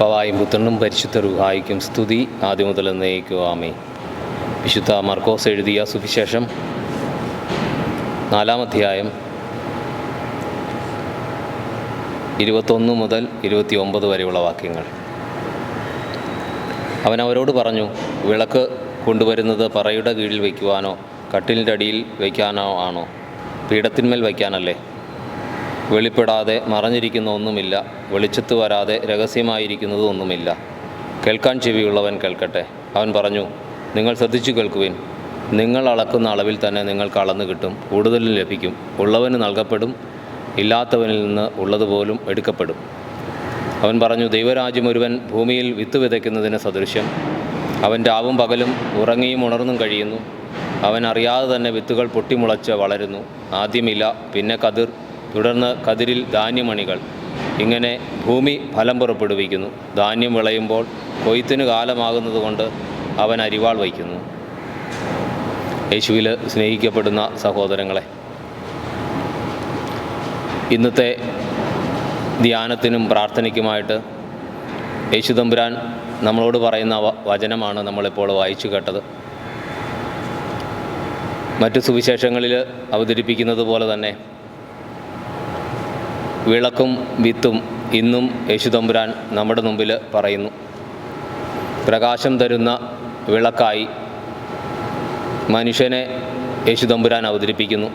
പിതാവായും പുത്രനും പരിശുദ്ധ റുഹായിക്കും സ്തുതി ആദ്യം മുതൽ എന്നേക്കും. വിശുദ്ധ മർക്കോസ് എഴുതിയ സുവിശേഷം നാലാം അധ്യായം ഇരുപത്തൊന്ന് മുതൽ ഇരുപത്തി ഒമ്പത് വരെയുള്ള വാക്യങ്ങൾ. അവൻ അവരോട് പറഞ്ഞു വിളക്ക് കൊണ്ടുവരുന്നത് പറയുടെ കീഴിൽ വയ്ക്കുവാനോ കട്ടിലിന്റെ അടിയിൽ വയ്ക്കാനോ ആണോ? പീഠത്തിന്മേൽ വയ്ക്കാനല്ലേ? വെളിപ്പെടാതെ മറഞ്ഞിരിക്കുന്ന ഒന്നുമില്ല. വെളിച്ചത്ത് വരാതെ രഹസ്യമായിരിക്കുന്നത് ഒന്നുമില്ല. കേൾക്കാൻ ചെവിയുള്ളവൻ കേൾക്കട്ടെ. അവൻ പറഞ്ഞു നിങ്ങൾ ശ്രദ്ധിച്ചു കേൾക്കുവിൻ. നിങ്ങൾ അളക്കുന്ന അളവിൽ തന്നെ നിങ്ങൾക്ക് അളന്നു കിട്ടും. കൂടുതലും ലഭിക്കും. ഉള്ളവന് നൽകപ്പെടും. ഇല്ലാത്തവനിൽ നിന്ന് ഉള്ളതുപോലും എടുക്കപ്പെടും. അവൻ പറഞ്ഞു ദൈവരാജ്യം ഒരുവൻ ഭൂമിയിൽ വിത്ത് വിതയ്ക്കുന്നതിന് സദൃശ്യം. അവൻ രാവും പകലും ഉറങ്ങിയും ഉണർന്നും കഴിയുന്നു. അവൻ അറിയാതെ തന്നെ വിത്തുകൾ പൊട്ടിമുളച്ച് വളരുന്നു. ആദ്യമില്ല പിന്നെ കതിർ. തുടർന്ന് കതിരിൽ ധാന്യമണികൾ. ഇങ്ങനെ ഭൂമി ഫലം പുറപ്പെടുവിക്കുന്നു. ധാന്യം വിളയുമ്പോൾ കൊയ്ത്തിന് കാലമാകുന്നതുകൊണ്ട് അവൻ അരിവാൾ വയ്ക്കുന്നു. യേശുവിൽ സ്നേഹിക്കപ്പെടുന്ന സഹോദരങ്ങളെ ഇന്നത്തെ ധ്യാനത്തിനും പ്രാർത്ഥനയ്ക്കുമായിട്ട് യേശുതമ്പുരാൻ നമ്മളോട് പറയുന്ന വചനമാണ് നമ്മളിപ്പോൾ വായിച്ചു കേട്ടത്. മറ്റു സുവിശേഷങ്ങളിൽ അവതരിപ്പിക്കുന്നത് പോലെ തന്നെ വിളക്കും വിത്തും ഇന്നും യേശുതമ്പുരാൻ നമ്മുടെ മുമ്പിൽ പറയുന്നു. പ്രകാശം തരുന്ന വിളക്കായി മനുഷ്യനെ യേശുതമ്പുരാൻ അവതരിപ്പിക്കുന്നു.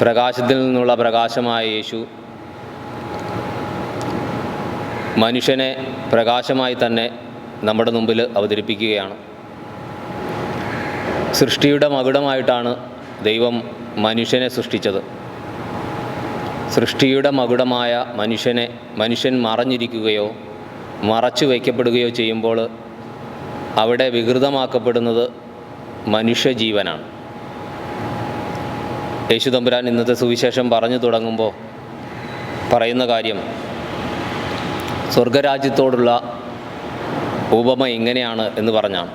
പ്രകാശത്തിൽ നിന്നുള്ള പ്രകാശമായ യേശു മനുഷ്യനെ പ്രകാശമായി തന്നെ നമ്മുടെ മുമ്പിൽ അവതരിപ്പിക്കുകയാണ്. സൃഷ്ടിയുടെ മകുടമായിട്ടാണ് ദൈവം മനുഷ്യനെ സൃഷ്ടിച്ചത്. സൃഷ്ടിയുടെ മകുടമായ മനുഷ്യനെ മനുഷ്യൻ മറഞ്ഞിരിക്കുകയോ മറച്ചു വയ്ക്കപ്പെടുകയോ ചെയ്യുമ്പോൾ അവിടെ വികൃതമാക്കപ്പെടുന്നത് മനുഷ്യജീവനാണ്. യേശുതമ്പുരാൻ ഇന്നത്തെ സുവിശേഷം പറഞ്ഞു തുടങ്ങുമ്പോൾ പറയുന്ന കാര്യം സ്വർഗരാജ്യത്തോടുള്ള ഉപമ ഇങ്ങനെയാണ് എന്ന് പറഞ്ഞാണ്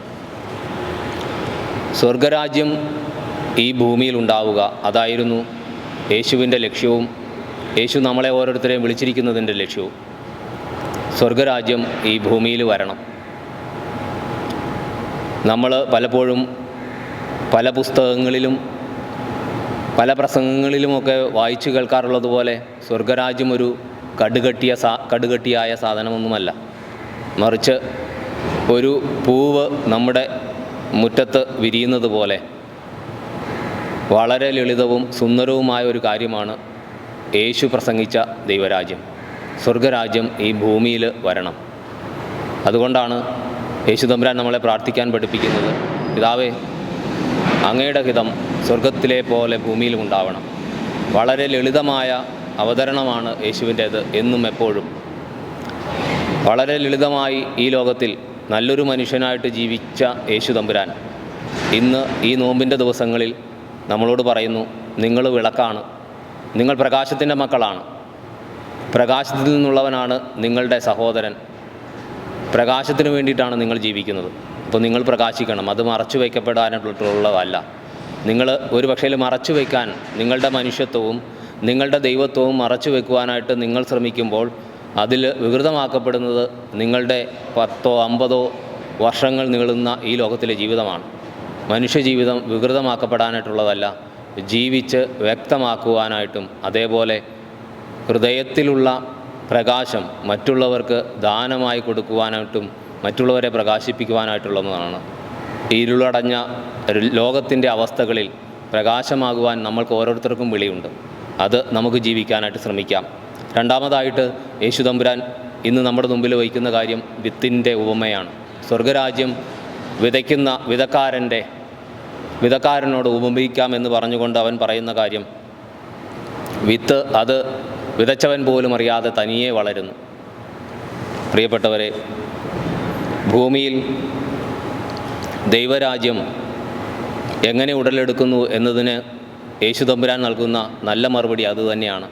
സ്വർഗരാജ്യം ഈ ഭൂമിയിൽ ഉണ്ടാവുക അതായിരുന്നു യേശുവിന്റെ ലക്ഷ്യവും യേശു നമ്മളെ ഓരോരുത്തരെയും വിളിച്ചിരിക്കുന്നതിന്റെ ലക്ഷ്യവും സ്വർഗരാജ്യം ഈ ഭൂമിയിൽ വരണം. നമ്മൾ പലപ്പോഴും പല പുസ്തകങ്ങളിലും പല പ്രസംഗങ്ങളിലുമൊക്കെ വായിച്ചു കേൾക്കാറുള്ളതുപോലെ സ്വർഗരാജ്യം ഒരു കടുകട്ടിയ സാ കടുകട്ടിയായ സാധനമൊന്നുമല്ല. മറിച്ച് ഒരു പൂവ് നമ്മുടെ മുറ്റത്ത് വിരിയുന്നത് പോലെ വളരെ ലളിതവും സുന്ദരവുമായ ഒരു കാര്യമാണ് യേശു പ്രസംഗിച്ച ദൈവരാജ്യം സ്വർഗരാജ്യം ഈ ഭൂമിയിൽ വരണം. അതുകൊണ്ടാണ് യേശു തമ്പുരാൻ നമ്മളെ പ്രാർത്ഥിക്കാൻ പഠിപ്പിക്കുന്നത്. പിതാവേ അങ്ങയുടെ ഹിതം സ്വർഗത്തിലെ പോലെ ഭൂമിയിലും ഉണ്ടാവണം. വളരെ ലളിതമായ അവതരണമാണ് യേശുവിന്റേത് എന്നും എപ്പോഴും. വളരെ ലളിതമായി ഈ ലോകത്തിൽ നല്ലൊരു മനുഷ്യനായിട്ട് ജീവിച്ച യേശു തമ്പുരാൻ ഇന്ന് ഈ നോമ്പിന്റെ ദിവസങ്ങളിൽ നമ്മളോട് പറയുന്നു നിങ്ങൾ വിളക്കാണ്. നിങ്ങൾ പ്രകാശത്തിന്റെ മക്കളാണ്. പ്രകാശത്തിൽ നിന്നുള്ളവനാണ് നിങ്ങളുടെ സഹോദരൻ. പ്രകാശത്തിന് വേണ്ടിയിട്ടാണ് നിങ്ങൾ ജീവിക്കുന്നത്. അപ്പോൾ നിങ്ങൾ പ്രകാശിക്കണം. അത് മറച്ചു വയ്ക്കപ്പെടാനായിട്ടുള്ളതല്ല. നിങ്ങൾ ഒരു പക്ഷേ മറച്ചു വയ്ക്കാൻ നിങ്ങളുടെ മനുഷ്യത്വവും നിങ്ങളുടെ ദൈവത്വവും മറച്ചു വെക്കുവാനായിട്ട് നിങ്ങൾ ശ്രമിക്കുമ്പോൾ അതിൽ വികൃതമാക്കപ്പെടുന്നത് നിങ്ങളുടെ പത്തോ അമ്പതോ വർഷങ്ങൾ നീളുന്ന ഈ ലോകത്തിലെ ജീവിതമാണ്. മനുഷ്യജീവിതം വികൃതമാക്കപ്പെടാനായിട്ടുള്ളതല്ല. ജീവിച്ച് വ്യക്തമാക്കുവാനായിട്ടും അതേപോലെ ഹൃദയത്തിലുള്ള പ്രകാശം മറ്റുള്ളവർക്ക് ദാനമായി കൊടുക്കുവാനായിട്ടും മറ്റുള്ളവരെ പ്രകാശിപ്പിക്കുവാനായിട്ടുള്ളതാണ്. ഇരുളടഞ്ഞ ലോകത്തിന്റെ അവസ്ഥകളിൽ പ്രകാശമാകുവാൻ നമ്മൾക്ക് ഓരോരുത്തർക്കും വിളിയുണ്ട്. അത് നമുക്ക് ജീവിക്കാനായിട്ട് ശ്രമിക്കാം. രണ്ടാമതായിട്ട് യേശു തമ്പുരാൻ ഇന്ന് നമ്മുടെ മുമ്പിൽ വഹിക്കുന്ന കാര്യം വിത്തിന്റെ ഉപമയാണ്. സ്വർഗരാജ്യം വിതയ്ക്കുന്ന വിതക്കാരന്റെ വിതക്കാരനോട് ഉപമിക്കാമെന്ന് പറഞ്ഞുകൊണ്ട് അവൻ പറയുന്ന കാര്യം വിത്ത് അത് വിതച്ചവൻ പോലും അറിയാതെ തനിയെ വളരുന്നു. പ്രിയപ്പെട്ടവരെ ഭൂമിയിൽ ദൈവരാജ്യം എങ്ങനെ ഉടലെടുക്കുന്നു എന്നതിന് യേശു തമ്പുരാൻ നൽകുന്ന നല്ല മറുപടി അതുതന്നെയാണ്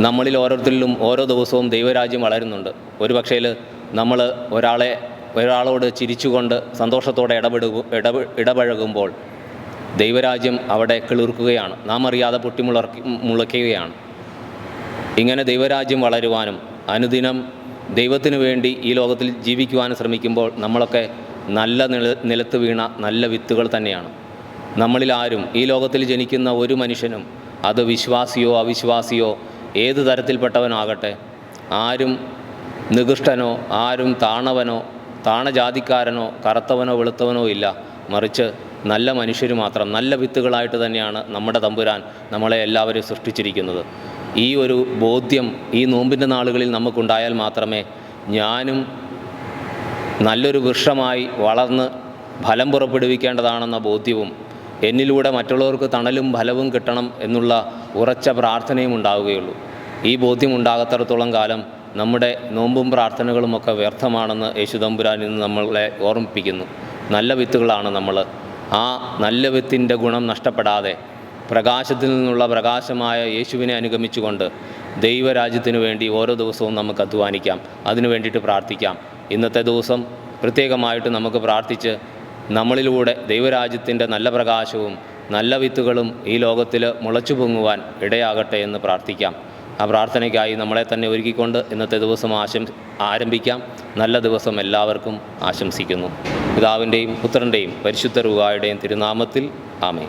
നമ്മളിൽ ഓരോരുത്തരിലും ഓരോ ദിവസവും ദൈവരാജ്യം വളരുന്നുണ്ട്. ഒരു പക്ഷേ നമ്മൾ ഒരാളെ ഒരാളോട് ചിരിച്ചുകൊണ്ട് സന്തോഷത്തോടെ ഇടപെടുക ഇടപെ ഇടപഴകുമ്പോൾ ദൈവരാജ്യം അവിടെ കിളിർക്കുകയാണ്. നാം അറിയാതെ പൊട്ടിമുളർക്കി മുളയ്ക്കുകയാണ്. ഇങ്ങനെ ദൈവരാജ്യം വളരുവാനും അനുദിനം ദൈവത്തിന് വേണ്ടി ഈ ലോകത്തിൽ ജീവിക്കുവാനും ശ്രമിക്കുമ്പോൾ നമ്മളൊക്കെ നല്ല നില നിലത്ത് വീണ നല്ല വിത്തുകൾ തന്നെയാണ്. നമ്മളിൽ ആരും ഈ ലോകത്തിൽ ജനിക്കുന്ന ഒരു മനുഷ്യനും അത് വിശ്വാസിയോ അവിശ്വാസിയോ ഏത് തരത്തിൽപ്പെട്ടവനാകട്ടെ ആരും നികൃഷ്ടനോ ആരും താണവനോ താണജാതിക്കാരനോ കറുത്തവനോ വെളുത്തവനോ ഇല്ല. മറിച്ച് നല്ല മനുഷ്യർ മാത്രം നല്ല വിത്തുകളായിട്ട് തന്നെയാണ് നമ്മുടെ തമ്പുരാൻ നമ്മളെ എല്ലാവരും സൃഷ്ടിച്ചിരിക്കുന്നത്. ഈ ഒരു ബോധ്യം ഈ നോമ്പിന്റെ നാളുകളിൽ നമുക്കുണ്ടായാൽ മാത്രമേ ഞാനും നല്ലൊരു വൃക്ഷമായി വളർന്ന് ഫലം പുറപ്പെടുവിക്കേണ്ടതാണെന്ന ബോധ്യവും എന്നിലൂടെ മറ്റുള്ളവർക്ക് തണലും ഫലവും കിട്ടണം എന്നുള്ള ഉറച്ച പ്രാർത്ഥനയും ഉണ്ടാവുകയുള്ളൂ. ഈ ബോധ്യം ഉണ്ടാകത്തിടത്തോളം കാലം നമ്മുടെ നോമ്പും പ്രാർത്ഥനകളുമൊക്കെ വ്യർത്ഥമാണെന്ന് യേശുദമ്പുരാൻ ഇന്ന് നമ്മളെ ഓർമ്മിപ്പിക്കുന്നു. നല്ല വിത്തുകളാണ് നമ്മൾ ആ നല്ല വിത്തിന്റെ ഗുണം നഷ്ടപ്പെടാതെ പ്രകാശത്തിൽ നിന്നുള്ള പ്രകാശമായ യേശുവിനെ അനുഗമിച്ചുകൊണ്ട് ദൈവരാജ്യത്തിനു വേണ്ടി ഓരോ ദിവസവും നമുക്ക് അധ്വാനിക്കാം. അതിനു വേണ്ടിയിട്ട് പ്രാർത്ഥിക്കാം. ഇന്നത്തെ ദിവസം പ്രത്യേകമായിട്ട് നമുക്ക് പ്രാർത്ഥിച്ച് നമ്മളിലൂടെ ദൈവരാജ്യത്തിന്റെ നല്ല പ്രകാശവും നല്ല വിത്തുകളും ഈ ലോകത്തിൽ മുളച്ചു പൊങ്ങുവാൻ ഇടയാകട്ടെ എന്ന് പ്രാർത്ഥിക്കാം. ആ പ്രാർത്ഥനയ്ക്കായി നമ്മളെ തന്നെ ഒരുക്കിക്കൊണ്ട് ഇന്നത്തെ ദിവസം ആശം ആരംഭിക്കാം. നല്ല ദിവസം എല്ലാവർക്കും ആശംസിക്കുന്നു. പിതാവിന്റെയും പുത്രന്റെയും പരിശുദ്ധ രൂപായുടെയും തിരുനാമത്തിൽ ആമേ